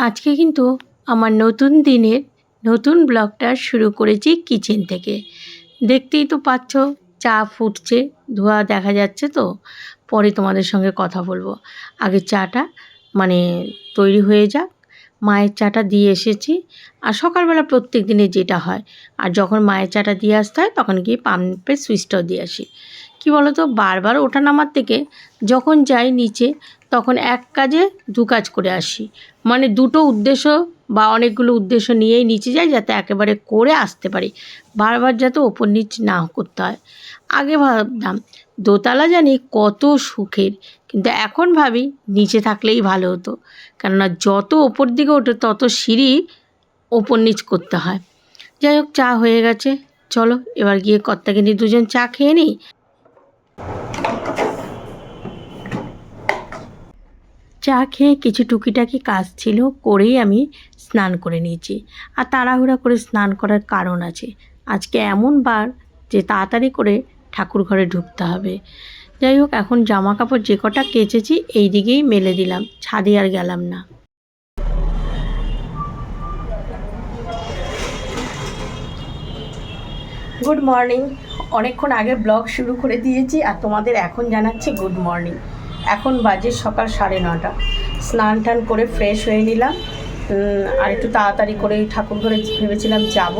আজকে কিন্তু আমার নতুন দিনের নতুন ব্লগটা শুরু করেছি কিচেন থেকে। দেখতেই তো পাচ্ছ, চা ফুটছে, ধোয়া দেখা যাচ্ছে তো। পরে তোমাদের সঙ্গে কথা বলব। আগে চাটা মানে তৈরি হয়ে যাক। মায়ের চাটা দিয়ে এসেছি। আর সকালবেলা প্রত্যেক দিনে যেটা হয়, আর যখন মায়ের চাটা দিয়ে আসতে হয়, তখন গিয়ে পাম্পের সুইচটাও দিয়ে আসি। কী বলো তো বারবার ওঠা নামার থেকে যখন যাই নিচে তখন এক কাজে দু কাজ করে আসি। মানে দুটো উদ্দেশ্য বা অনেকগুলো উদ্দেশ্য নিয়েই নিচে যাই যাতে একেবারে করে আসতে পারি। বারবার যাতে ওপর নিচ না করতে হয়। আগে ভাবতাম, দোতলা জানি কত সুখের, কিন্তু এখন ভাবি নিচে থাকলেই ভালো হতো। কেননা যত ওপর দিকে ওঠে তত সিঁড়ি ওপর নিচ করতে হয়। যাই হোক, চা হয়ে গেছে। চলো, এবার গিয়ে কর্তাকে নিয়ে দুজন চা খেয়ে নিই। চা খেয়ে কিছু টুকিটাকি কাজ ছিল, করেই আমি স্নান করে নিয়েছি। আর তাড়াহুড়া করে স্নান করার কারণ আছে। আজকে এমন বার যে তাড়াতাড়ি করে ঠাকুর ঘরে ঢুকতে হবে। যাই হোক, এখন জামা কাপড় যে কটা কেচেছি, এই দিকেই মেলে দিলাম। ছাদে আর গেলাম না। গুড মর্নিং অনেকক্ষণ আগে ব্লগ শুরু করে দিয়েছি আর তোমাদের এখন জানাচ্ছি গুড মর্নিং এখন বাজে সকাল সাড়ে নটা। স্নান টান করে ফ্রেশ হয়ে নিলাম। আর একটু তাড়াতাড়ি করে ঠাকুর ঘরে ভেবেছিলাম যাব,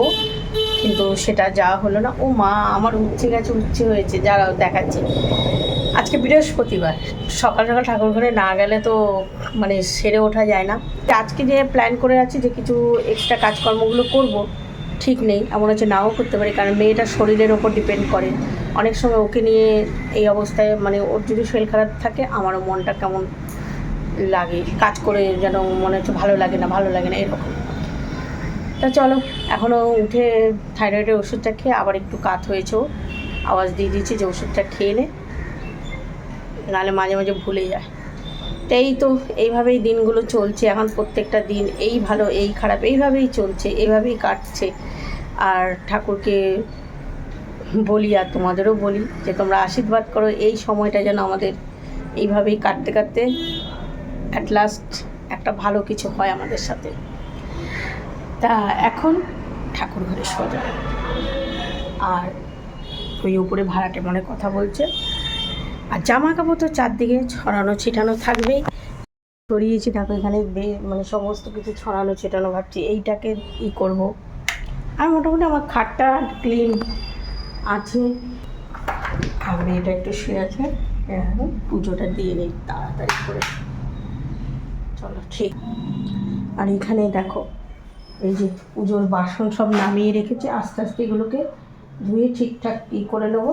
কিন্তু সেটা যাওয়া হলো না। ও মা, আমার উচ্ছে গেছে, উচ্ছে হয়েছে। যারাও দেখাচ্ছে। আজকে বৃহস্পতিবার। সকাল সকাল ঠাকুর ঘরে না গেলে তো মানে সেরে ওঠা যায় না। আজকে যে প্ল্যান করে আছি যে কিছু এক্সট্রা কাজকর্মগুলো করব ঠিক নেই, এমন হচ্ছে নাও করতে পারি, কারণ মেয়েটার শরীরের ওপর ডিপেন্ড করে। অনেক সময় ওকে নিয়ে এই অবস্থায় মানে ওর যদি শরীর খারাপ থাকে, আমারও মনটা কেমন লাগে, কাজ করে যেন মনে হচ্ছে ভালো লাগে না, ভালো লাগে না, এরকম। তা চলো এখনও উঠে থাইরয়েডের ওষুধটা খেয়ে আবার একটু কাত হয়েছে আওয়াজ দিয়ে দিয়েছি যে ওষুধটা খেয়ে নে, নাহলে মাঝে মাঝে ভুলে যায়। এই তো, এইভাবেই দিনগুলো চলছে। এখন প্রত্যেকটা দিন এই ভালো, এই খারাপ, এইভাবেই চলছে, এইভাবেই কাটছে। আর ঠাকুরকে বলি আর তোমাদেরও বলি যে, তোমরা আশীর্বাদ করো, এই সময়টা যেন আমাদের এইভাবেই কাটতে কাটতে অ্যাট লাস্ট একটা ভালো কিছু হয় আমাদের সাথে। তা এখন ঠাকুর ঘরে সোজা। আর ওই উপরে ভাড়াটে মনে কথা বলছে। আর জামা কাপড় তো চারদিকে ছড়ানো ছিটানো থাকবেই ছড়িয়েছি দেখো এখানে মানে সমস্ত কিছু ছড়ানো, ছিটানো, ভাবছি এইটাকে ই করব। আর মোটামুটি আমার খাটটা ক্লিন আছে। আমি এটা একটু শুয়ে আছে। এখন পুজোটা দিয়ে নিই তাড়াতাড়ি করে। চলো, ঠিক। আর এখানে দেখো, এই যে পুজোর বাসন সব নামিয়ে রেখেছি, আস্তে আস্তে এগুলোকে ধুয়ে ঠিকঠাক ই করে নেব।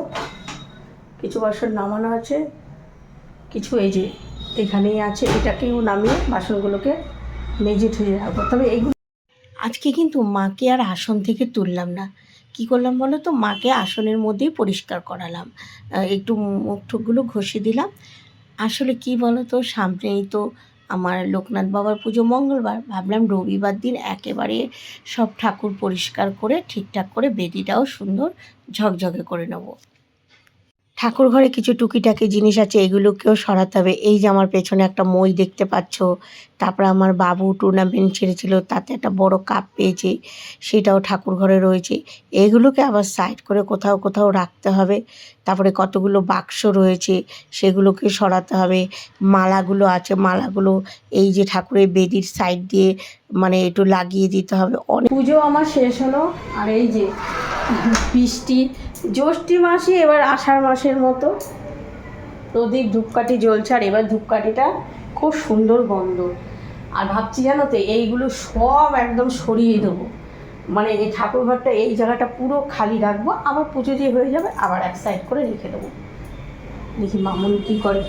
কিছু বাসন নামানো আছে, কিছু এই যে এখানেই আছে এটাকেও নামিয়ে বাসনগুলোকে মেজে ঠুজে রাখব। তবে এইগুলো আজকে কিন্তু মাকে আর আসন থেকে তুললাম না। কি করলাম বলো তো? মাকে আসনের মধ্যেই পরিষ্কার করালাম। একটু মুখ ঠুকগুলো ঘষে দিলাম। আসলে কি বলো তো? সামনেই তো আমার লোকনাথ বাবার পুজো মঙ্গলবার। ভাবলাম রবিবার দিন একেবারে সব ঠাকুর পরিষ্কার করে ঠিকঠাক করে বেদিটাও সুন্দর ঝকঝকে করে নেব। ঠাকুর ঘরে কিছু টুকিটাকি জিনিস আছে, এগুলোকেও সরাতে হবে। এই যে আমার পেছনে একটা মই দেখতে পাচ্ছ, তারপরে আমার বাবু টুর্নামেন্ট ছেড়েছিল, তাতে একটা বড় কাপ পেয়েছে, সেটাও ঠাকুর ঘরে রয়েছে। এগুলোকে আবার সাইড করে কোথাও কোথাও রাখতে হবে। তারপরে কতগুলো বাক্স রয়েছে, সেগুলোকে সরাতে হবে। মালাগুলো আছে, মালাগুলো এই যে ঠাকুরের বেদির সাইড দিয়ে মানে একটু লাগিয়ে দিতে হবে। অনেক পুজো আমার শেষ হলো, আর এই যে বৃষ্টি জ্যৈষ্ঠী মাসে, এবার আষাঢ় মাসের মতো। প্রদীপ ধূপকাঠি জ্বলছে, আর এবার ধূপকাঠিটা খুব সুন্দর গন্ধ। আর ভাবছি জানো তো, এইগুলো সব একদম সরিয়ে দেবো। মানে এই ঠাকুর ঘরটা, এই জায়গাটা পুরো খালি রাখব, আবার পুজো দিয়ে হয়ে যাবে, আবার এক সাইড করে রেখে দেবো। দেখি মামুন কী করে।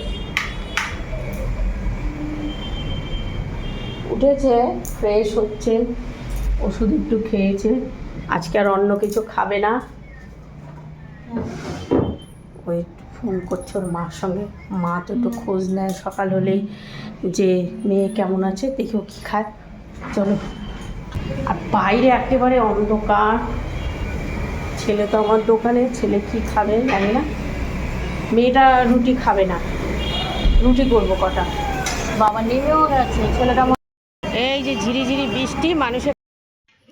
উঠেছে ফ্রেশ হচ্ছে, ওষুধ একটু খেয়েছে। আজকে আর অন্য কিছু খাবে না। ওই ফোন করছে ওর মার সঙ্গে। মা তো একটু খোঁজ নেয় সকাল হলেই যে মেয়ে কেমন আছে, দেখি ও কী খায়। চলো। আর বাইরে একেবারে অন্ধকার। ছেলে তো আমার দোকানে, ছেলে কি খাবে জানি না। মেয়েটা রুটি খাবে না। রুটি করব কটা। বাবা নেমেও গেছে, ছেলেটা এই যে ঝিরিঝিরি বৃষ্টি, মানুষের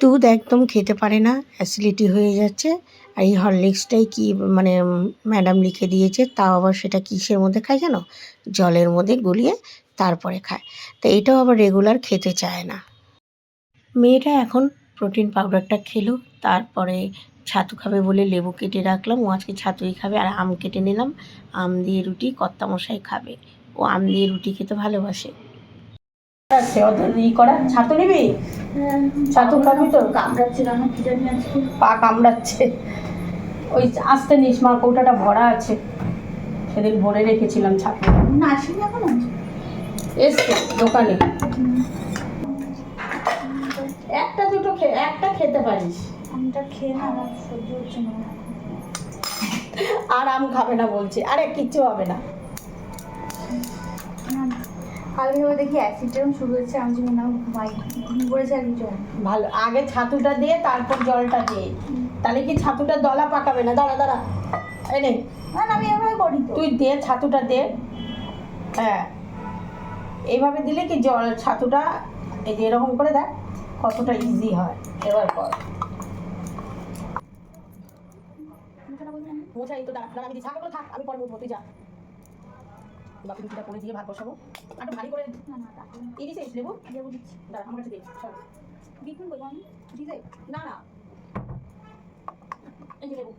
দুধ একদম খেতে পারে না, অ্যাসিডিটি হয়ে যাচ্ছে। আর এই হরলিক্সটাই কি মানে ম্যাডাম লিখে দিয়েছে, তাও আবার সেটা কিসের মধ্যে খায় জানো? জলের মধ্যে গুলিয়ে তারপরে খায়। তো এটাও আবার রেগুলার খেতে চায় না। মেয়েটা এখন প্রোটিন পাউডারটা খেলো, তারপরে ছাতু খাবে বলে লেবু কেটে রাখলাম। ও আজকে ছাতুই খাবে, আর আম কেটে নিলাম। আম দিয়ে রুটি কর্তামশাই খাবে। ও আম দিয়ে রুটি খেতে ভালোবাসে। আছে অত ই করা। ছাতু নিবি? ছাতু খাবি তো? কামড়াচ্ছে পা কামড়াচ্ছে। ওই আস্তে নিস মা কৌটাটা ভরা আছে। সেদিন ভরে রেখেছিলাম ছাতু। না আসেনি এখনও? এসছে দোকানে। একটা দুটো খে একটা খেতে পারিস। আমটা খেয়ে না আমার সহ্য হচ্ছে না। আর আম খাবে না বলছে। আরে কিচ্ছু হবে না। কালকে ভেবে দেখি অ্যাসিড শুরু হচ্ছে আমি যেন না ঘুমাই ঘুম পড়েছে আর কিছু ভালো আগে ছাতুটা দিয়ে তারপর জলটা দিয়ে। তাহলে কি ছাতুটা দলা পাকাবে না? দাঁড়া দাঁড়া। এই নে। না আমি এভাবে করি তুই দে ছাতুটা দে। হ্যাঁ। এইভাবে দিলে কি জল ছাতুটা এই যে এরকম করে দেখ কতটা ইজি হয়। এবার আমি। মোছাই তো দাঁড়া আমি করে থাক আমি পরে মুখবো তুই যা। রুটিটা করে দিয়ে ভাত বসাবো। আর একটু ভারী করে না না তাকে লেবু? লেবু দিচ্ছি। দাঁড়া আমার কাছে দে চল। বিকুন করব আমি? দিতে। না না। এই লেবু।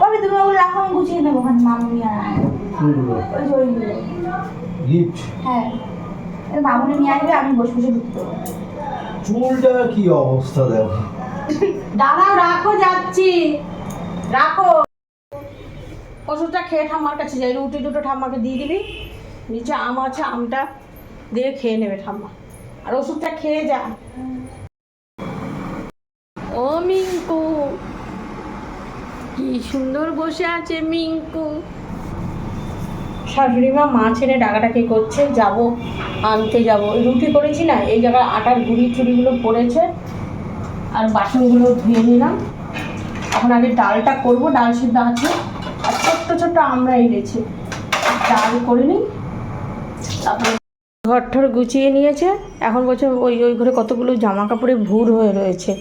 কবে তুমি ওগুলো রাখো আমি গুছিয়ে নেব ওখানে মামুনি আর ওই যে ওইগুলো গিফট হ্যাঁ। এবার মামুনি নিয়ে আসবে আমি বসে বসে ঢুকতে চুলটা কি অবস্থা দেখো। দাঁড়াও রাখো যাচ্ছি। রাখো। ওষুধটা খেয়ে ঠাম্মার কাছে যাই রুটি দুটো ঠাম্মাকে দিয়ে দিবি নিচে আম আছে আমটা দিয়ে খেয়ে নেবে ঠাম্মা। আর ওষুধটা খেয়ে যা। ও মিঙ্কু কি সুন্দর বসে আছে মিঙ্কু। শাশুড়ি মা মাছ এনে ডাকাডাকি করছে? যাব আনতে যাব। রুটি করেছি না এই জায়গায় আটার গুঁড়ি টুড়িগুলো পড়েছে আর বাসনগুলো ধুয়ে নিলাম। এখন আগে ডালটা করব ডাল সিদ্ধ আছে। আমরা এনেছি ডাল করে নিই। তারপরে ঘর ঠর গুছিয়ে নিয়েছে। এখন বলছে ওই ওই ঘরে কতগুলো জামা কাপড়ে ভুর হয়ে রয়েছে।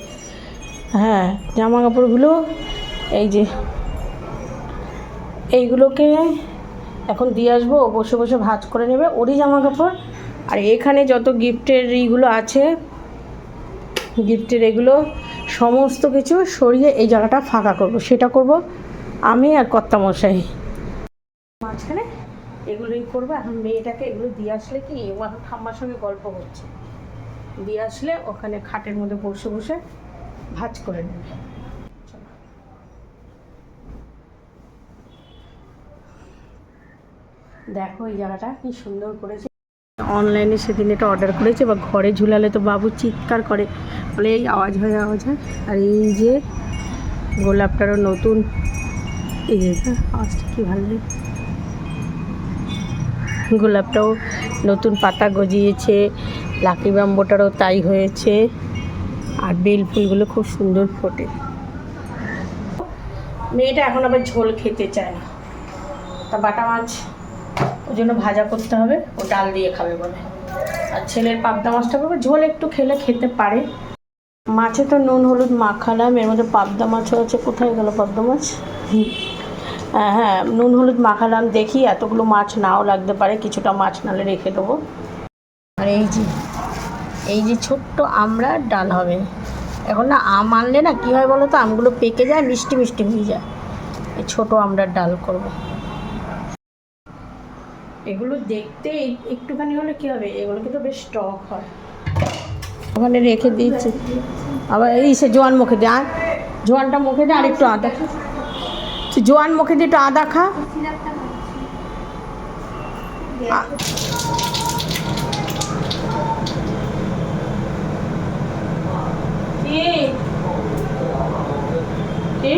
হ্যাঁ জামা কাপড়গুলো এই যে, এইগুলোকে এখন দিয়ে আসব বসে বসে ভাজ করে নেবে, ওরই জামা কাপড় আর এখানে যত গিফটের ইগুলো আছে, গিফটের এগুলো, সমস্ত কিছু সরিয়ে এই জায়গাটা ফাঁকা করব। সেটা করব আমি আর কর্তামশাই। মাঝখানে এগুলোই করব। এখন মেয়েটাকে এগুলো দিয়ে আসলে কি, ও এখন ঠাম্মার সঙ্গে গল্প করছে। দিয়ে আসলে ওখানে খাটের মধ্যে বসে বসে ভাজ করে নেবে। দেখো এই জায়গাটা কি সুন্দর করেছে। অনলাইনে সেদিন এটা অর্ডার করেছে, বা ঘরে ঝুলালে তো বাবু চিৎকার করে। বলে এই আওয়াজ হয় আওয়াজ হয়। আর এই যে গোলাপটারও নতুন, এই আওয়াজটা কি ভালো লাগে গোলাপটাও নতুন পাতা গজিয়েছে, লাকি বাম্বোটারও তাই হয়েছে। আর বেল ফুলগুলো খুব সুন্দর ফোটে। মেয়েটা এখন আবার ঝোল খেতে চায় না। তা বাটা মাছ ওই জন্য ভাজা করতে হবে, ও ডাল দিয়ে খাবে বলে। আর ছেলের পাবদা মাছটা করবে ঝোল একটু খেলে খেতে পারে। মাছে তো নুন, হলুদ মাখালাম, এর মধ্যে পাবদা মাছও আছে। কোথায় গেল পাবদা মাছ? হুম। হ্যাঁ হ্যাঁ নুন, হলুদ মাখালাম, দেখি এতগুলো মাছ নাও লাগতে পারে, কিছুটা মাছ নালে রেখে দেবো। আর এই যে এই যে ছোট্ট আমরা ডাল হবে। এখন না আম আনলে না কী হয় বলো তো আমগুলো পেকে যায়, মিষ্টি মিষ্টি হয়ে যায়। এই ছোটো আমরা ডাল করব। এগুলো দেখতে একটুখানি হলে কী হবে? এগুলো কিন্তু বেশ টক হয়। ওখানে রেখে দিয়েছি। আবার এই সে জোয়ান মুখে দে আর জোয়ানটা মুখে দে আর একটু আদা। জোয়ান মুখে দিয়ে একটু আদা খা। কি?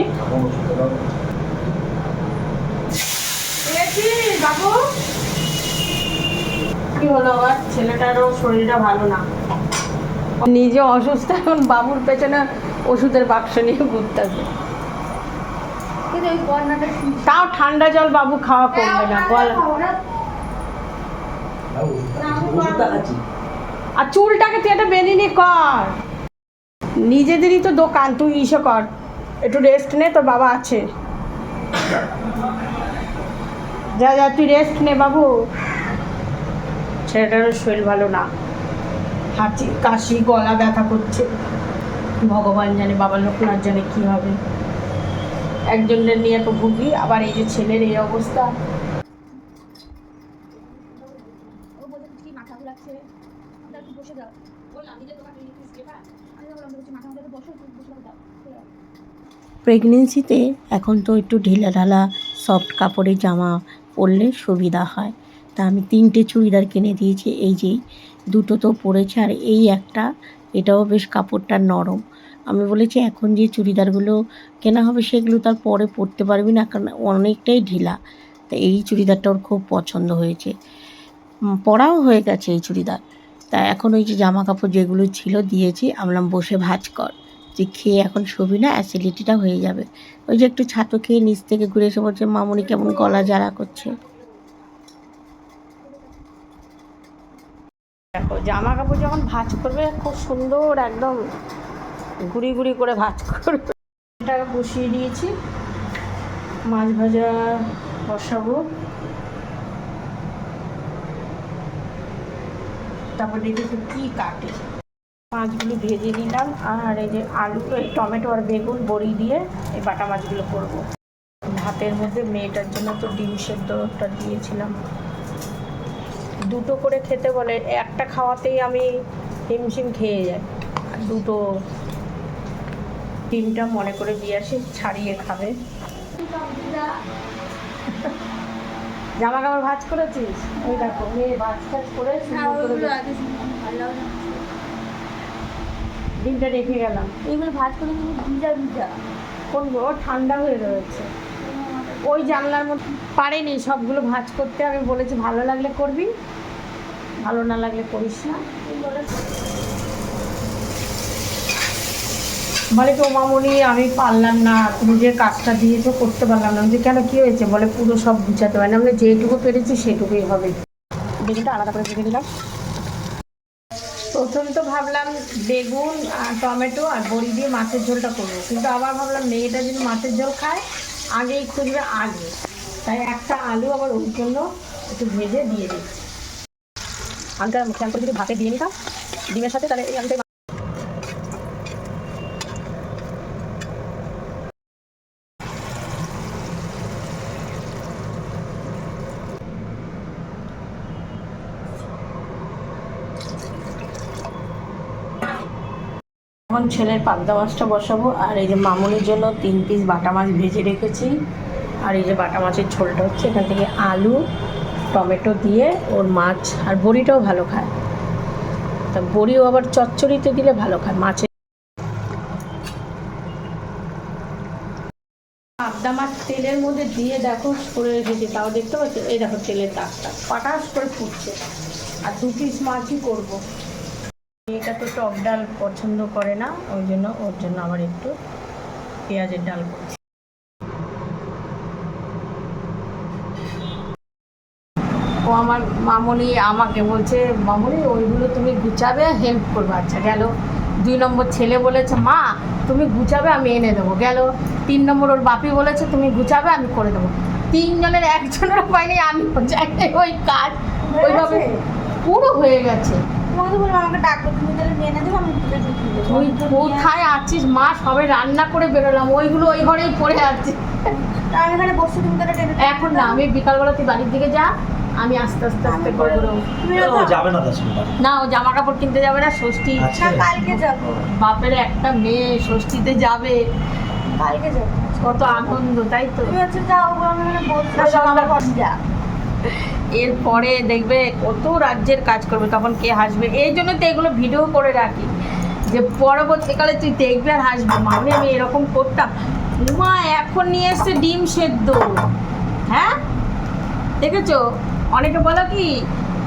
হলো আবার? শরীরটা ভালো না। নিজে অসুস্থ, এখন বাবুর পেছনে ওষুধের বাক্স নিয়ে ঘুরতেছে কিন্তু ওই বন্যাটা শুনছি। তাও ঠান্ডা জল বাবু খাওয়া করবে না দেখাচ্ছি আর চুলটাকে তুই একটা বেরিয়ে কর। নিজেদেরই তো দোকান, তুই ইসে কর। একটু রেস্ট নে, তোর বাবা আছে। যা যা, তুই রেস্ট নে বাবু। ছেলেটারও শরীর ভালো না। হাঁচি, কাশি, গলা ব্যথা করছে। ভগবান জানে, বাবা লোকনাথ জানে কি হবে। একজনের নিয়ে তো ভুগি আবার এই যে ছেলের এই অবস্থা। প্রেগনেন্সিতে এখন তো একটু ঢিলা ঢালা সফট কাপড়ের জামা পরলে সুবিধা হয়। তা আমি তিনটে চুড়িদার কিনে দিয়েছি এই যেই দুটো তো পরেছে আর এই একটা এটাও বেশ কাপড়টা নরম। আমি বলেছি, এখন যে চুড়িদারগুলো কেনা হবে, সেগুলো তার পরে পরতে পারবি না, কারণ অনেকটাই ঢিলা। তা এই চুড়িদারটা ওর খুব পছন্দ হয়েছে। পরাও হয়ে গেছে এই চুড়িদার। তা এখন ওই যে জামা কাপড় যেগুলো ছিল দিয়েছি আমলাম বসে ভাজ কর। তুই খেয়ে এখন শুবি না, অ্যাসিডিটিটা হয়ে যাবে। ওই যে একটু ছাতু খেয়ে নিচ থেকে ঘুরে এসে বলছে, মামুনি কেমন গলা জ্বালা করছে? দেখো জামা কাপড় যখন ভাজ করবে, খুব সুন্দর, একদম গুড়ি গুড়ি করে ভাঁজ করবে। এটা বসিয়ে দিয়েছি। মাছ ভাজা বসাবো। তারপর দেখেছি কি কাটে। মাছগুলো ভেজে নিলাম আর এই যে আলু টমেটো আর বেগুন বড়ি দিয়ে এই বাটা মাছগুলো করব। ভাতের মধ্যে মেয়েটার জন্য তো ডিম সেদ্ধটা দিয়েছিলাম। দুটো করে খেতে বলে, একটা খাওয়াতেই আমি হিমশিম খেয়ে যাই। দুটো ডিমটা মনে করে দিয়ে আসি ছাড়িয়ে খাবে। জামা কাপড় ভাজ করেছিস? ওই দেখো মেয়ে ভাজ টাজ করে। ডিমটা রেখে গেলাম। এইগুলো ভাত করে কিন্তু ভিজা ভিজা। কোন ঠান্ডা হয়ে রয়েছে। ওই জানলার মধ্যে পারেনি সবগুলো ভাঁজ করতে আমি বলেছি ভালো লাগলে করবি ভালো না লাগলে করিস না। বলে তো মামনি, আমি পারলাম না, তুমি যে কাজটা দিয়েছ করতে পারলাম না। যে কেন কি হয়েছে? বলে পুরো সব গুছাতে পারে না। আমি যেটুকু পেরেছি সেটুকুই হবে। বেগুনটা আলাদা করে ভেজে দিলাম প্রথম তো ভাবলাম বেগুন আর টমেটো আর বড়ি দিয়ে মাছের ঝোলটা করব। কিন্তু আবার ভাবলাম মেয়েটা যদি মাছের ঝোল খায়, আগেই খুঁজবে আগে তাই একটা আলু আবার ওর জন্য একটু ভেজে দিয়ে দিচ্ছি। আলুটা খেয়াল করে যদি ভাতে দিয়ে নিতাম, ডিমের সাথে তাহলে এই এখন ছেলের পাবদা মাছটা বসাবো, আর এই যে মামুনির জন্য তিন পিস বাটা মাছ ভেজে রেখেছি। আর এই যে বাটা মাছের ঝোলটা হচ্ছে, এখান থেকে আলু, টমেটো দিয়ে ওর মাছ আর বড়িটাও ভালো খায়। তা বড়িও আবার চচ্চড়িতে দিলে ভালো খায়, মাছের পাবদা মাছ তেলের মধ্যে দিয়ে দেখো, করে রেখেছি, তাও দেখতে পাচ্ছ? এই দেখো তেলের দাগটা পাটাস করে ফুটছে। আর দু পিস মাছই করব। এটা তো টক ডাল পছন্দ করে না ওই জন্য ওর জন্য আবার একটু পেঁয়াজের ডাল করছি। ও আমার মামনি আমাকে বলছে মামনি ওইগুলো তুমি গুছাবে হেল্প করবে। আচ্ছা গেল। দুই নম্বর ছেলে বলেছে মা তুমি গুছাবে আমি এনে দেবো। গেল। তিন নম্বর ওর বাপি বলেছে তুমি গুছাবে আমি করে দেবো। তিনজনের একজনের পাইনি আমি যাই ওই কাজ। ওইভাবে পুরো হয়ে গেছে। তোমাকে তো বললাম আমাকে ডাকবো তুমি তাহলে নিয়ে এনে দেবো আমি তুলে দিয়ে কোথায় আছিস মা? সবে রান্না করে বেরোলাম। ওইগুলো ওই ঘরেই পড়ে আছে। আমি এখানে বসে তুমি তাহলে এখন না আমি বিকালবেলা তুই বাড়ির দিকে যা আমি আস্তে আস্তে আস্তে করে দেবো তুমি ও যাবে না ও জামা কাপড় কিনতে যাবে না ষষ্ঠী। আচ্ছা। কালকে যাব। বাপের একটা মেয়ে ষষ্ঠীতে যাবে। কালকে যাব। কত আনন্দ তাই তো। তুমি হচ্ছে যাও আমি এখানে বসে না, সব আমার আমরা- যা এরপরে দেখবে কত রাজ্যের কাজ করবে তখন কে হাসবে? এই জন্য তো এগুলো ভিডিও করে রাখি। যে পরবর্তীকালে তুই দেখবি আর হাসবি। মানে আমি এরকম করতাম। উমা এখন নিয়ে এসছে ডিম সেদ্ধ। হ্যাঁ? দেখেছ? অনেকে বলো কি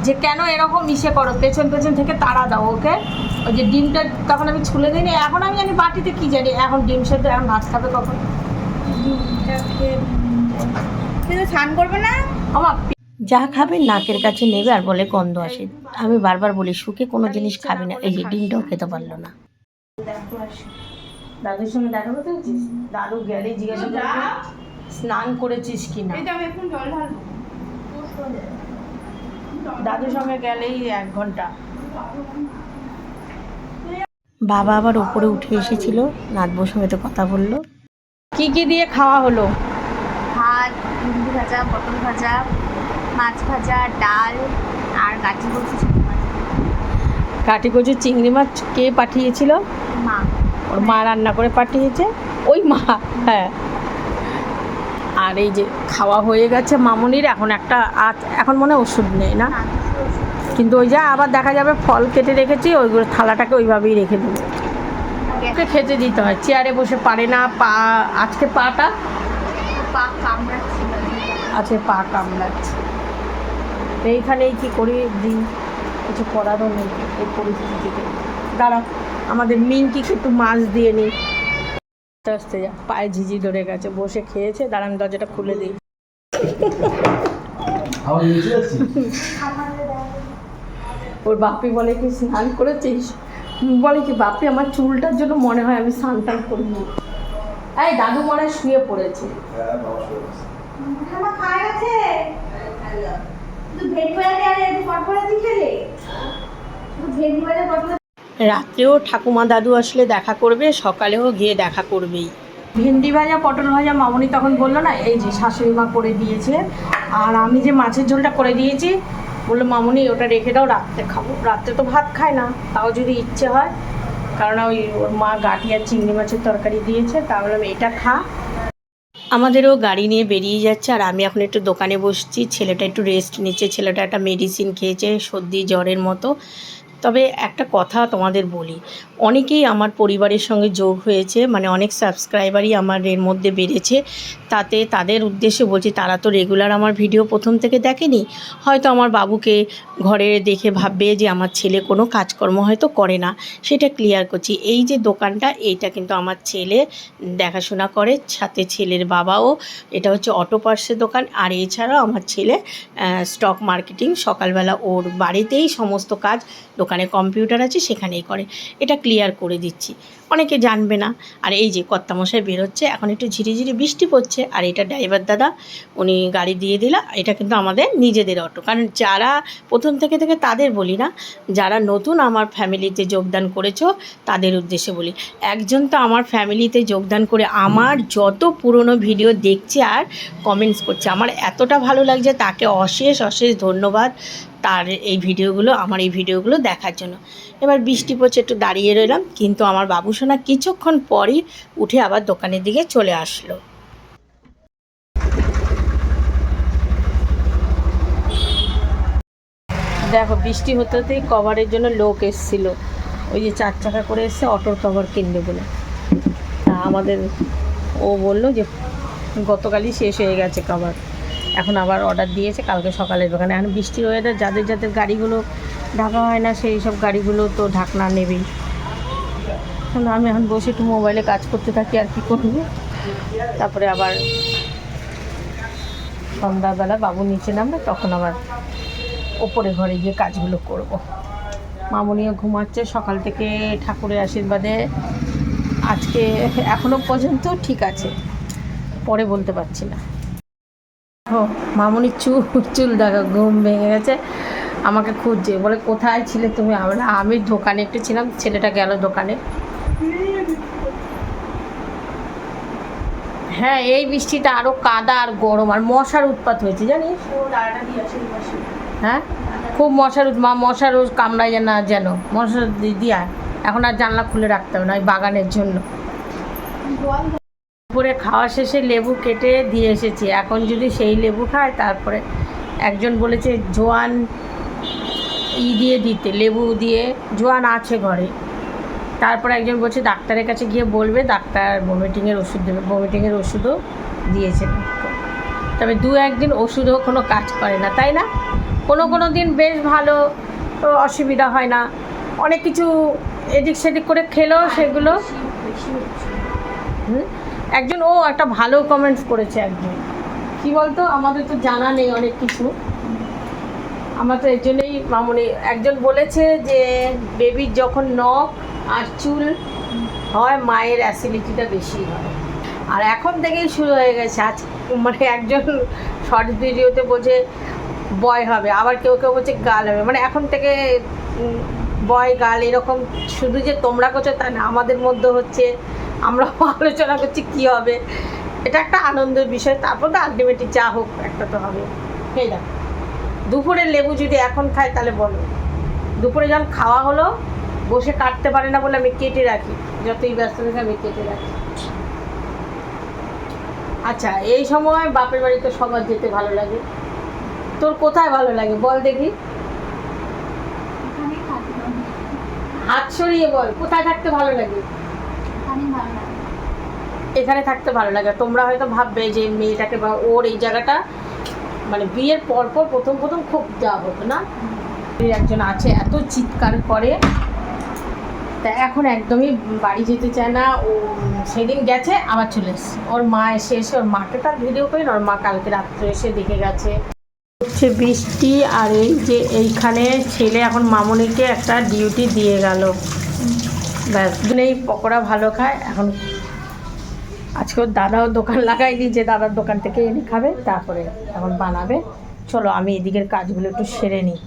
যে কেন এরকম ইসে করো? পেছন পেছন থেকে তাড়া দাও ওকে। ওই যে ডিমটা তখন আমি ছুলে দিই না এখন আমি জানি বাটিতে কি জানি। এখন ডিম সেদ্ধ এখন ভাত খাবে কখন? স্নান করবে না? আমার যা খাবে নাকের কাছে নেবে আর বলে গন্ধ আসে। আমি বারবার বলি শুকে কোনো জিনিস খাবি না। এই যে ডিমটাও খেতে পারল না। দাদুর সঙ্গে দেখা করতে দাদু গেলে জিজ্ঞাসা করবে স্নান করেছিস কিনা? দাদুর সঙ্গে গেলেই এক ঘণ্টা। বাবা আবার উপরে উঠে এসেছিল। নাতবর সঙ্গে তো কথা বলল। কি কি দিয়ে খাওয়া হলো? ভাত ভিন্ডি ভাজা পটল ভাজা। মাছ ভাজা ডাল আর কাঠি কচু চিংড়ি মাছ কে পাঠিয়েছিল? মা। ওর মা রান্না করে পাঠিয়েছে? ওই মা হ্যাঁ। আর এই যে খাওয়া হয়ে গেছে মামনির এখন একটা এখন মনে হয় ওষুধ নেই না? কিন্তু ওই যা আবার দেখা যাবে ফল কেটে রেখেছি ওইগুলো থালাটাকে ওইভাবেই রেখে দেবো। ওকে খেতে দিতে হয় চেয়ারে বসে পারে না পা আজকে পাটা? পা কামড়াচ্ছিল। আজকে পা কামড়াচ্ছে। এইখানেই কি করি? দিন কিছু করারও নেই এই পরিস্থিতিতে। দাঁড়া আমাদের মিনকিকে একটু মাছ দিয়ে নিই আস্তে আস্তে যা পায়ে ঝিঝি ধরে গেছে বসে খেয়েছে। দাঁড়ান দরজাটা খুলে দিই। ওর বাপি বলে কি স্নান করেছিস? বলে কি বাপি আমার চুলটার জন্য মনে হয় আমি স্নান টান করিনি এই দাদু মনে হয় শুয়ে পড়েছে। রাত্রেও ঠাকুমা দাদু আসলে দেখা করবে সকালেও গিয়ে দেখা করবেই। ভেন্ডি ভাজা পটল ভাজা মামনি তখন বলল না এই যে শাশুড়ি মা করে দিয়েছে আর আমি যে মাছের ঝোলটা করে দিয়েছি বলল মামনি ওটা রেখে দাও রাত্রে খাব। রাত্রে তো ভাত খায় না তাও যদি ইচ্ছে হয়। কারণ ওই ওর মা গাঠিয়া চিংড়ি মাছের তরকারি দিয়েছে তা বললাম এটা খা। আমাদেরও গাড়ি নিয়ে বেরিয়ে যাচ্ছে, আর আমি এখন একটু দোকানে বসছি। ছেলেটা একটু রেস্ট নিচ্ছে, ছেলেটা একটা মেডিসিন খেয়েছে, সর্দি, জ্বরের মতো। তবে একটা কথা তোমাদের বলি, অনেকেই আমার পরিবারের সঙ্গে যোগ হয়েছে মানে অনেক সাবস্ক্রাইবারই আমার এর মধ্যে বেড়েছে, তাতে তাদের উদ্দেশ্যে বলছি তারা তো রেগুলার আমার ভিডিও প্রথম থেকে দেখেনি, হয়তো আমার বাবুকে ঘরে দেখে ভাববে যে আমার ছেলে কোনো কাজকর্ম হয়তো করে না, সেটা ক্লিয়ার করছি। এই যে দোকানটা, এইটা কিন্তু আমার ছেলে দেখাশোনা করে, সাথে ছেলের বাবাও, এটা হচ্ছে অটো পার্সের দোকান, আর এছাড়াও আমার ছেলে স্টক মার্কেটিং সকালবেলা ওর বাড়িতেই সমস্ত কাজ দোকানে কম্পিউটার আছে সেখানেই করে। এটা ক্লিয়ার করে দিচ্ছি। অনেকে জানবে না। আর এই যে কর্তামশাই বেরোচ্ছে, এখন একটু ঝিরিঝিরি বৃষ্টি পড়ছে, আর এটা ড্রাইভার দাদা, উনি গাড়ি দিয়ে দিলা এটা কিন্তু আমাদের নিজেদের অটো কারণ যারা প্রথম থেকে থেকে তাদের বলি না, যারা নতুন আমার ফ্যামিলিতে যোগদান করেছ, তাদের উদ্দেশ্যে বলি। একজন তো আমার ফ্যামিলিতে যোগদান করে আমার যত পুরনো ভিডিও দেখছে আর কমেন্টস করছে, আমার এতটা ভালো লাগছে, তাকে অশেষ অশেষ ধন্যবাদ। তার এই ভিডিওগুলো, আমার এই ভিডিওগুলো দেখার জন্য। এবার বৃষ্টি পড়ছে, একটু দাঁড়িয়ে রইলাম, কিন্তু আমার বাবুসোনা কিছুক্ষণ পরই উঠে আবার দোকানের দিকে চলে আসলো। দেখো, বৃষ্টি হতে হতেই কভারের জন্য লোক এসছিল। ওই যে চার চাকা করে এসছে অটোর কভার কিনবে বলে। তা আমাদের, ও বলল যে গতকালই শেষ হয়ে গেছে কভার এখন আবার অর্ডার দিয়েছে, কালকে সকালের দোকানে এখন বৃষ্টির ওয়েদার যাদের যাদের গাড়িগুলো ঢাকা হয় না, সেই সব গাড়িগুলো তো ঢাকনা নেবেই। এখন আমি এখন বসে একটু মোবাইলে কাজ করতে থাকি, আর কি করব? তারপরে আবার সন্ধ্যাবেলা বাবু নিচে নামবে, তখন আবার ওপরে ঘরে গিয়ে কাজগুলো করব। মামনিও ঘুমাচ্ছে, সকাল থেকে ঠাকুরের আশীর্বাদে। আজকে এখনও পর্যন্ত ঠিক আছে, পরে বলতে পারছি না। ও মামনির চুল চুল দেখো ঘুম ভেঙে গেছে। আমাকে খুঁজছে বলে কোথায় ছিলে তুমি? আমি বললাম, আমি দোকানে একটু ছিলাম ছেলেটা গেল দোকানে। হ্যাঁ এই বৃষ্টিটা আরও কাদা আর গরম আর মশার উৎপাত হয়েছে জানিস? হ্যাঁ? খুব মশার মা মশার কামড়ায় না যেন মশার দিয়া এখন আর জানলা খুলে রাখতে হবে না ওই বাগানের জন্য। দুপুরে খাওয়া শেষে লেবু কেটে দিয়ে এসেছি। এখন যদি সেই লেবু খায় তারপরে একজন বলেছে, জোয়ান ই দিয়ে দিতে, লেবু দিয়ে, জোয়ান আছে ঘরে। তারপরে একজন বলছে, ডাক্তারের কাছে গিয়ে বলবে, ডাক্তার ভমিটিংয়ের ওষুধ দেবে ভমিটিংয়ের ওষুধও দিয়েছে। তবে দু একদিন ওষুধও কোনো কাজ করে না, তাই না? কোনো কোনো দিন বেশ ভালো, অসুবিধা হয় না। অনেক কিছু এদিক সেদিক করে খেলেও সেগুলো। হুম? একজন, ও একটা ভালো কমেন্টস করেছে একজন কি বলতো, আমাদের তো জানা নেই অনেক কিছু। আমার তো এর জন্যই, মামনি, একজন বলেছে যে বেবির যখন নখ আর চুল হয়, মায়ের অ্যাসিডিটিটা বেশি হয়। আর এখন থেকেই শুরু হয়ে গেছে। আজ মানে একজন শর্ট ভিডিওতে বলছে বয় হবে। আবার কেউ কেউ বলছে গাল হবে। মানে এখন থেকে বয় গাল এরকম শুধু যে তোমরা করছ তা না, আমাদের মধ্যে হচ্ছে আমরা আলোচনা করছি কি হবে। এটা একটা আনন্দের বিষয়, তারপর তো আলটিমেটলি যা হোক, একটা তো হবে। এই দেখো, দুপুরের লেবু যদি এখন খায় তাহলে বলো। দুপুরে যখন খাওয়া হলো, বসে কাটতে পারে না বলে আমি কেটে রাখি। যতই ব্যস্ত থাকে, আমি কেটে রাখি। আচ্ছা এই সময় বাপের বাড়িতে সবার যেতে ভালো লাগে। তোর কোথায় ভালো লাগে? বল দেখি এখানেই থাকি হাত সরিয়ে বল কোথায় থাকতে ভালো লাগে? এখানে থাকতে ভালো লাগে। তোমরা হয়তো ভাববে যে মেয়েটাকে বা ওর এই জায়গাটা মানে বিয়ের পর পর প্রথম প্রথম খুব যা হতো না। একজন আছে এত চিৎকার করে। তা এখন একদমই বাড়ি যেতে চায় না। ও সেদিন গেছে আবার চলে এসছে। ওর মা এসে এসে ওর মাকে তার ভিডিও করি না ওর মা কালকে রাত্রে এসে দেখে গেছে। হচ্ছে বৃষ্টি আর এই যে এইখানে ছেলে এখন মামনিকে একটা ডিউটি দিয়ে গেল। ব্যাস এই পকোড়া ভালো খায়, এখন আজকে ওর দাদাও দোকান লাগাইনি যে দাদার দোকান থেকে এনে খাবে, তারপরে এখন বানাবে। চলো, আমি এদিকের কাজগুলো একটু সেরে নিই।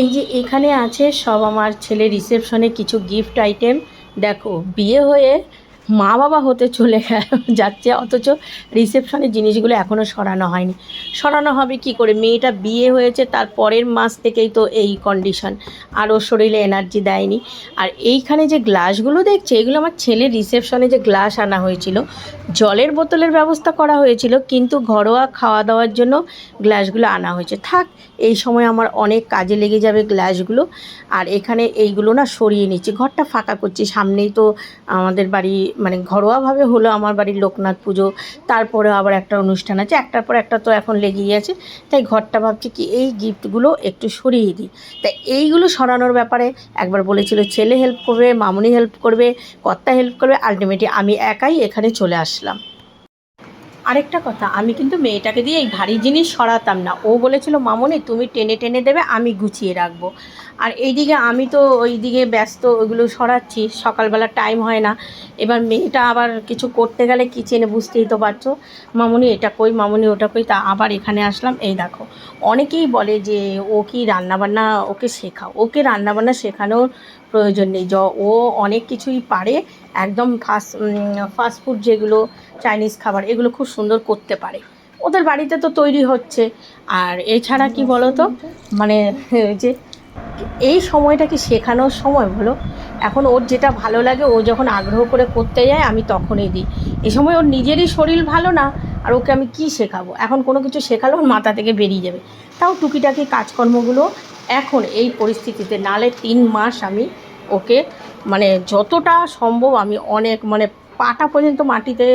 এই যে এখানে আছে সব আমার ছেলে রিসেপশনে কিছু গিফট আইটেম দেখো, বিয়ে হয়ে মা বাবা হতে চলে যাচ্ছে, অথচ রিসেপশনের জিনিসগুলো এখনও সরানো হয়নি। সরানো হবে কি করে? মেয়েটা বিয়ে হয়েছে, তার পরের মাস থেকেই তো এই কন্ডিশন আর ওর শরীরে এনার্জি দেয়নি। আর এইখানে যে গ্লাসগুলো দেখছে, এগুলো আমার ছেলের রিসেপশনে যে গ্লাস আনা হয়েছিল, জলের বোতলের ব্যবস্থা করা হয়েছিল, কিন্তু ঘরোয়া খাওয়া দাওয়ার জন্য গ্লাসগুলো আনা হয়েছে। থাক, এই সময় আমার অনেক কাজে লেগে যাবে গ্লাসগুলো আর এখানে এইগুলো না সরিয়ে নিচ্ছি। ঘরটা ফাঁকা করছি, সামনেই তো আমাদের বাড়ি মানে ঘরোয়াভাবে হলো আমার বাড়ির লোকনাথ পুজো তারপরে আবার একটা অনুষ্ঠান আছে, একটার পর একটা তো এখন লেগেই আছে। তাই ঘরটা ভাবছি কি এই গিফটগুলো একটু সরিয়ে দিই। তাই এইগুলো সরানোর ব্যাপারে একবার বলেছিল, ছেলে হেল্প করবে, মামুনি হেল্প করবে, কর্তা হেল্প করবে আলটিমেটলি আমি একাই এখানে চলে আসলাম। আরেকটা কথা, আমি কিন্তু মেয়েটাকে দিয়ে এই ভারী জিনিস সরাতাম না। ও বলেছিল, মামনি, তুমি টেনে টেনে দেবে, আমি গুছিয়ে রাখব। আর এইদিকে আমি তো ওইদিকে ব্যস্ত, ওইগুলো সরাচ্ছি, সকালবেলা টাইম হয় না। এবার মেয়েটা আবার কিছু করতে গেলে কিচেনে বুঝতেই তো পারছ। মামনি, এটা কই? মামনি, ওটা কই? তা আবার এখানে আসলাম। এই দেখো, অনেকেই বলে যে, ও কি রান্নাবান্না ওকে শেখাও? ওকে রান্নাবান্না শেখানোর প্রয়োজন নেই। য, ও অনেক কিছুই পারে, একদম ফাস্ট ফাস্ট ফুড যেগুলো চাইনিজ খাবার, এগুলো খুব সুন্দর করতে পারে। ওদের বাড়িতে তো তৈরি হচ্ছে। আর এছাড়া কি বলো তো মানে যে, এই সময়টা কি শেখানোর সময় হলো এখন ওর যেটা ভালো লাগে, ও যখন আগ্রহ করে করতে যায়, আমি তখনই দিই। এই সময় ওর নিজেরই শরীর ভালো না, আর ওকে আমি কি শেখাবো? এখন কোনো কিছু শেখালে ওর মাথা থেকে বেরিয়ে যাবে। তাও টুকিটাকি কাজকর্মগুলো এখন এই পরিস্থিতিতে, নালে তিন মাস আমি ওকে মানে যতটা সম্ভব আমি অনেক মানে পাটা পর্যন্ত মাটিতে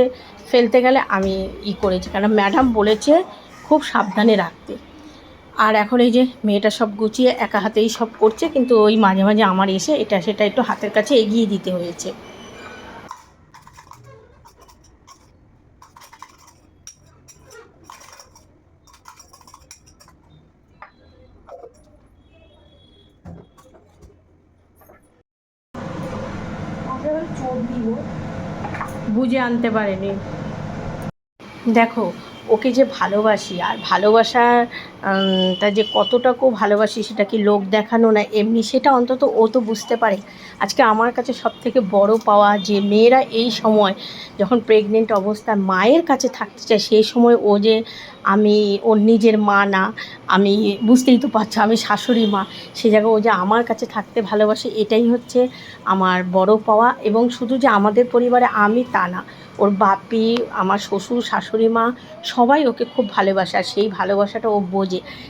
ফেলতে গেলে আমি ই করেছি। কারণ ম্যাডাম বলেছে খুব সাবধানে রাখতে। আর এখন এই যে মেয়েটা সব গুছিয়ে একা হাতেই সব করছে, কিন্তু ওই মাঝে মাঝে আমার এসে এটা সেটা একটু হাতের কাছে এগিয়ে দিতে হয়েছে। চোখ দিব। বুঝে আনতে পারেনি। দেখো ওকে যে ভালোবাসি আর ভালোবাসা উম, তা যে কতটাকু ভালোবাসি সেটা কি লোক দেখানো না এমনি সেটা অন্তত ও তো বুঝতে পারে। আজকে আমার কাছে সব থেকে বড় পাওয়া যে মেয়েরা এই সময় যখন প্রেগনেন্ট অবস্থায় মায়ের কাছে থাকতে চায়, সেই সময় ও যে আমি, ওর নিজের মা না, আমি বুঝতেই তো পারছ, আমি শাশুড়ি মা, সে জায়গায় ও যে আমার কাছে থাকতে ভালোবাসে, এটাই হচ্ছে আমার বড় পাওয়া এবং শুধু যে আমাদের পরিবারে আমি তা না, ওর বাপি, আমার শ্বশুর, শাশুড়ি মা সবাই ওকে খুব ভালোবাসে, আর সেই ভালোবাসাটা ও বোঝে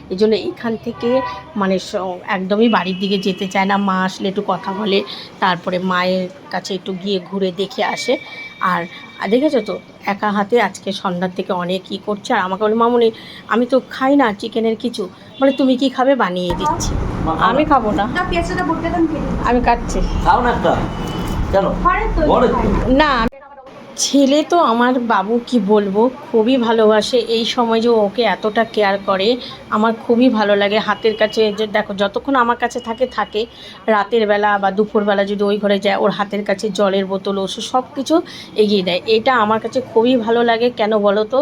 এই জন্য এখান থেকে মানে স- একদমই বাড়ির দিকে যেতে চায় না। মা আসলে একটু কথা বলে তারপরে মায়ের কাছে একটু গিয়ে ঘুরে দেখে আসে। আর আর দেখেছ তো একা হাতে আজকে সন্ধ্যার থেকে অনেক কী করছে। আর আমাকে বলে মামুনি আমি তো খাই না চিকেনের কিছু। বলে তুমি কি খাবে? বানিয়ে দিচ্ছি। আমি খাব না। আমি কাটছি। না ছেলে তো আমার বাবু, কি বলব? খুবই ভালোবাসে। এই সময় যে ওকে এতটা কেয়ার করে, আমার খুবই ভালো লাগে। হাতের কাছে যে দেখো, যতক্ষণ আমার কাছে থাকে থাকে। রাতের বেলা বা দুপুরবেলা যদি ওই ঘরে যায়, ওর হাতের কাছে জলের বোতল, ওষুধ সব কিছু এগিয়ে দেয়। এটা আমার কাছে খুবই ভালো লাগে। কেন বলো তো?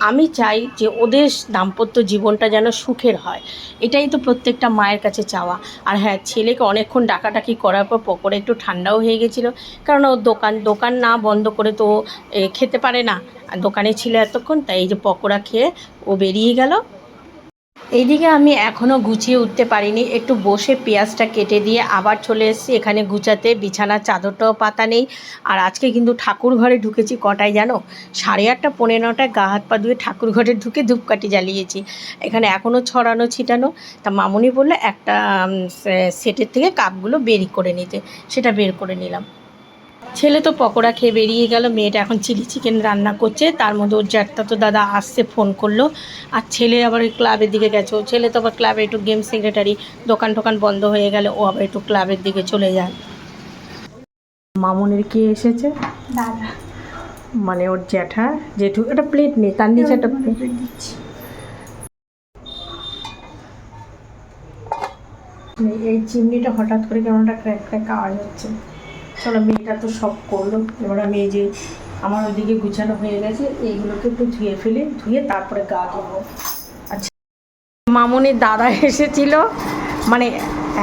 আমি চাই যে ওদের দাম্পত্য জীবনটা যেন সুখের হয়। এটাই তো প্রত্যেকটা মায়ের কাছে চাওয়া। আর হ্যাঁ ছেলেকে অনেকক্ষণ ডাকাডাকি করার পর পকোড়া একটু ঠান্ডাও হয়ে গেছিল। কারণ ও দোকান দোকান না বন্ধ করে তো খেতে পারে না। দোকানে ছিল এতক্ষণ, তাই এই যে পকোড়া খেয়ে ও বেরিয়ে গেল। এইদিকে আমি এখনও গুছিয়ে উঠতে পারিনি। একটু বসে পেঁয়াজটা কেটে দিয়ে আবার চলে এসেছি। এখানে গুছাতে বিছানার চাদরটাও পাতা নেই। আর আজকে কিন্তু ঠাকুর ঘরে ঢুকেছি কটায় জানো? সাড়ে আটটা পনেরো নটায় গা হাত পা ধুয়ে ঠাকুর ঘরে ঢুকে ধূপকাঠি জ্বালিয়েছি। এখানে এখনও ছড়ানো, ছিটানো। তা মামুনি বলল একটা সেটের থেকে কাপগুলো বের করে নিতে। সেটা বের করে নিলাম। ছেলে তো পকোড়া খেয়ে বেরিয়ে গেল মেয়েটা এখন চিলি চিকেন রান্না করছে। তার মধ্যে ওর জ্যাঠটা তো দাদা আসছে ফোন করল। আর ছেলে আবার ওই ক্লাবের দিকে গেছে। ও ছেলে তো আবার ক্লাবে একটু গেম সেক্রেটারি দোকান টোকান বন্ধ হয়ে গেলে ও আবার একটু ক্লাবের দিকে চলে যায়। মামুনের কে এসেছে? দাদা। মানে ওর জ্যাঠা জেঠু একটা প্লেট নেই তার নিচে একটা প্লেট দিচ্ছি। এই চিমনিটা হঠাৎ করে কেমন একটা ক্র্যাক ক্র্যাক আওয়াজ হচ্ছে। চলো মেয়েটা তো সব করল। এবার আমি এই যে আমার ওইদিকে গুছানো হয়ে গেছে এইগুলোকে একটু ধুয়ে ফেলে ধুয়ে তারপরে গা ধোবো। আচ্ছা মামনির দাদা এসেছিল। মানে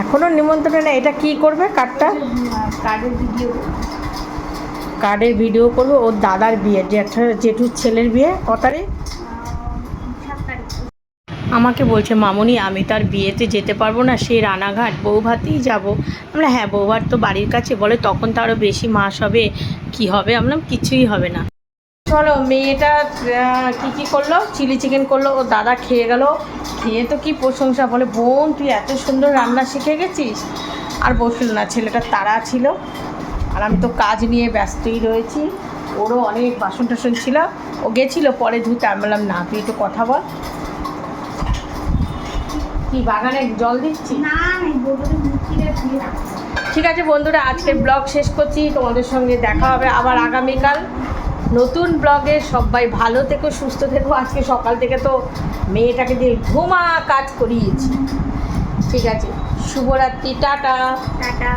এখনও নিমন্ত্রণ না এটা কি করবে কার্ডটা? কার্ডের ভিডিও। কার্ডের ভিডিও করবে। ওর দাদার বিয়ে জ্যাঠা জেঠুর ছেলের বিয়ে। ক তারিখ সাত তারিখ? আমাকে বলছে, মামনি, আমি তার বিয়েতে যেতে পারব না, সেই রানাঘাট, বৌভাতেই যাব। আমরা হ্যাঁ বৌভাত তো বাড়ির কাছে। বলে, তখন তো আরও বেশি মাস হবে, কি হবে? আমরা কিছুই হবে না। চলো, মেয়েটা কি কি করল? চিলি চিকেন করল ও দাদা খেয়ে গেল। খেয়ে তো কি প্রশংসা? বলে, বোন, তুই এত সুন্দর রান্না শিখে গেছিস? আর বসল না ছেলেটার তাড়া ছিল। আর আমি তো কাজ নিয়ে ব্যস্তই রয়েছি। ওরও অনেক বাসন টাসন ছিল। ও গেছিল পরে ধুতে। আমি বললাম, না, তুই একটু কথা বল। কি বাগানে জল দিচ্ছি? না ঠিক আছে বন্ধুরা আজকে ব্লগ শেষ করছি। তোমাদের সঙ্গে দেখা হবে আবার আগামীকাল। নতুন ব্লগে সবাই ভালো থেকো সুস্থ থেকো। আজকে সকাল থেকে তো মেয়েটাকে দিয়ে ঘুমা কাজ করিয়েছি। ঠিক আছে শুভরাত্রি টাটা। টাটা।